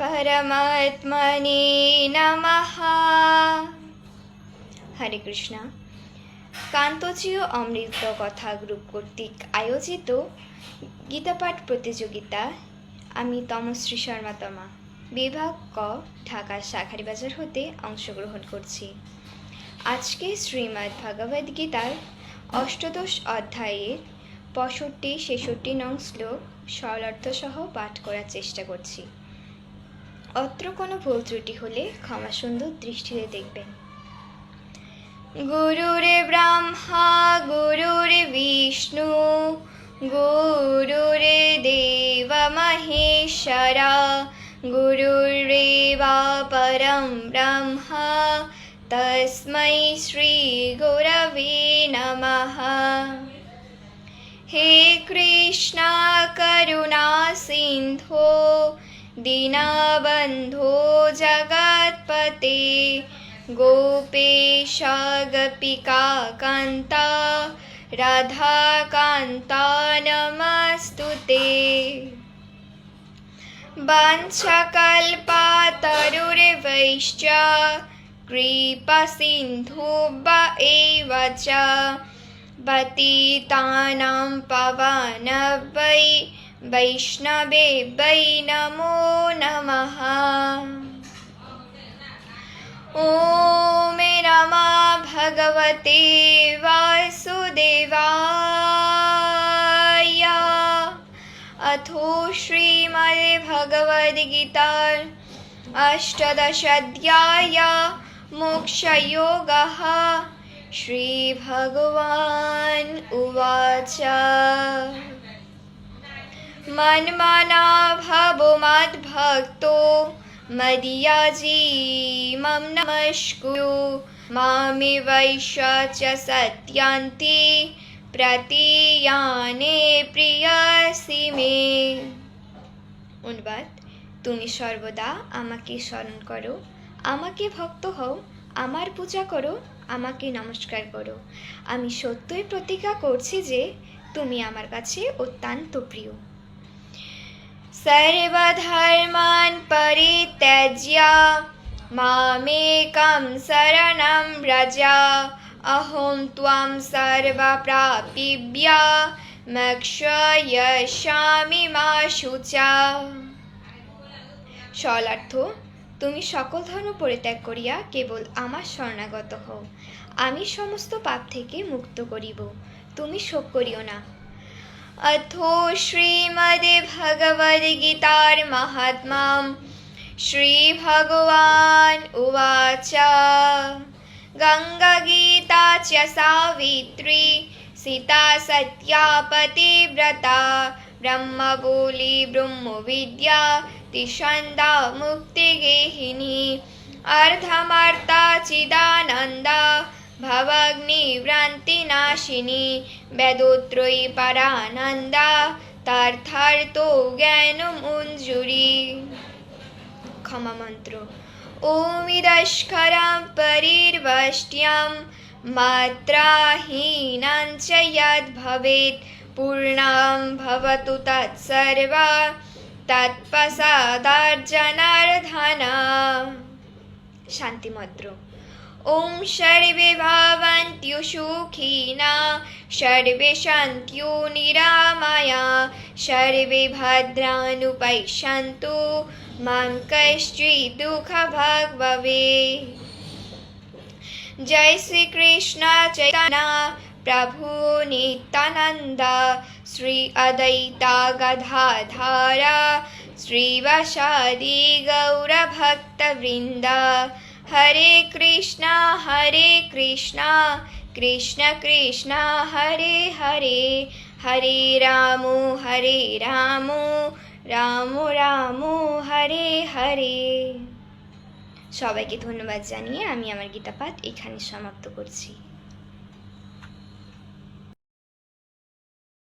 পরমাত্মনে নমঃ হরে কৃষ্ণ কান্তজীয় অমৃত কথা গ্রুপ কর্তৃক আয়োজিত গীতাপাঠ প্রতিযোগিতা আমি তমশ্রী শর্মা তমা বিভাগ ক ঢাকা শাখারি বাজার হতে অংশগ্রহণ করছি আজকে শ্রীমদ্ ভগবদ গীতার অষ্টদশ অধ্যায়ের পঁয়ষট্টি ছেষট্টি নং শ্লোক সরলার্থসহ পাঠ করার চেষ্টা করছি। অত্র কোনো ভুল ত্রুটি হলে ক্ষমা সুন্দর দৃষ্টিতে দেখবেন। গুরুরে ব্রহ্মা, গুরুরে বিষ্ণু, গুরুরে দেব মহেশ্বরা গুরুরেবা পরম ব্রহ্মা শ্রী গৌরবে নম। হে কৃষ্ণ, করুণা सिन्धो दीनबन्धो जगत्पते। गोपेशागपिका कान्ता राधाकान्ता नमस्तु ते। वंशकल्पातरुर्वैश्च कृपसिन्धुब एव च। पतितानां पवनवै वैष्णवे वै नमो नमः। ॐ नमः भगवते वासुदेवाय। अथो श्रीमद्भगवद्गीता अष्टदशाध्याय मोक्षयोगः। श्रीभगवान् उवाच। मन्मना भवो मद्भक्तो मदीयाजी मम नमस्कुरु मामि वैश्य च सत्यान्ति প্রতিয়ানে প্রিয়াসি মে অনুবাদ তুমি সর্বদা আমাকে স্মরণ করো আমাকে ভক্ত হও আমার পূজা করো আমাকে নমস্কার করো আমি সত্যই প্রতিজ্ঞা করছি যে তুমি আমার কাছে অত্যন্ত প্রিয় सर्वधर्मान् परित्यज्य मामेकं शरणं व्रज अहं त्वां सर्वप्रापिभ्य মোক্ষয়সামি মা শুচা সরলার্থ তুমি সকল ধর্ম পরিত্যাগ করিয়া কেবল আমার শরণাগত হও আমি সমস্ত পাপ থেকে মুক্ত করিব তুমি শোক করিও না अथो श्रीमद्भगवद्गीतार्महात्मा श्रीभगवान् उवाच। गङ्गगीता च सावित्री सीता सत्या पतिव्रता ब्रह्मबोली ब्रह्मविद्या तिषन्दा मुक्तिगेहिनी अर्धमर्ता चिदानन्दा भवाग्निभ्रान्तिनाशिनी वेदोत्रयी परानन्दा तार्थार्थो জ্ঞানমুঞ্জুরি ক্ষমা মন্ত্র ओमिदस्खरां परिर्वष्ट्यां मात्राहीनां च यद्भवेत् पूर्णां भवतु तत्सर्वा तत्प्रसादार्जनार्धना शान्तिमद्रो ॐ सर्वे भवन्त्यु सुखिना सर्वे सन्त्यु निरामया, सर्वे भद्रानुपश्यन्तु माँ कश्चित् दुःखभाग् भवे जय श्री कृष्ण चैतन्य, प्रभु नित्यानन्द, श्री अद्वैता गदाधारा श्रीवसादि गौरभक्तवृन्द হরে কৃষ্ণ হরে কৃষ্ণ কৃষ্ণ কৃষ্ণ হরে হরে হরে রাম হরে রাম রাম রাম হরে হরে সবাইকে ধন্যবাদ জানিয়ে আমি আমার গীতাপাত এখানে সমাপ্ত করছি।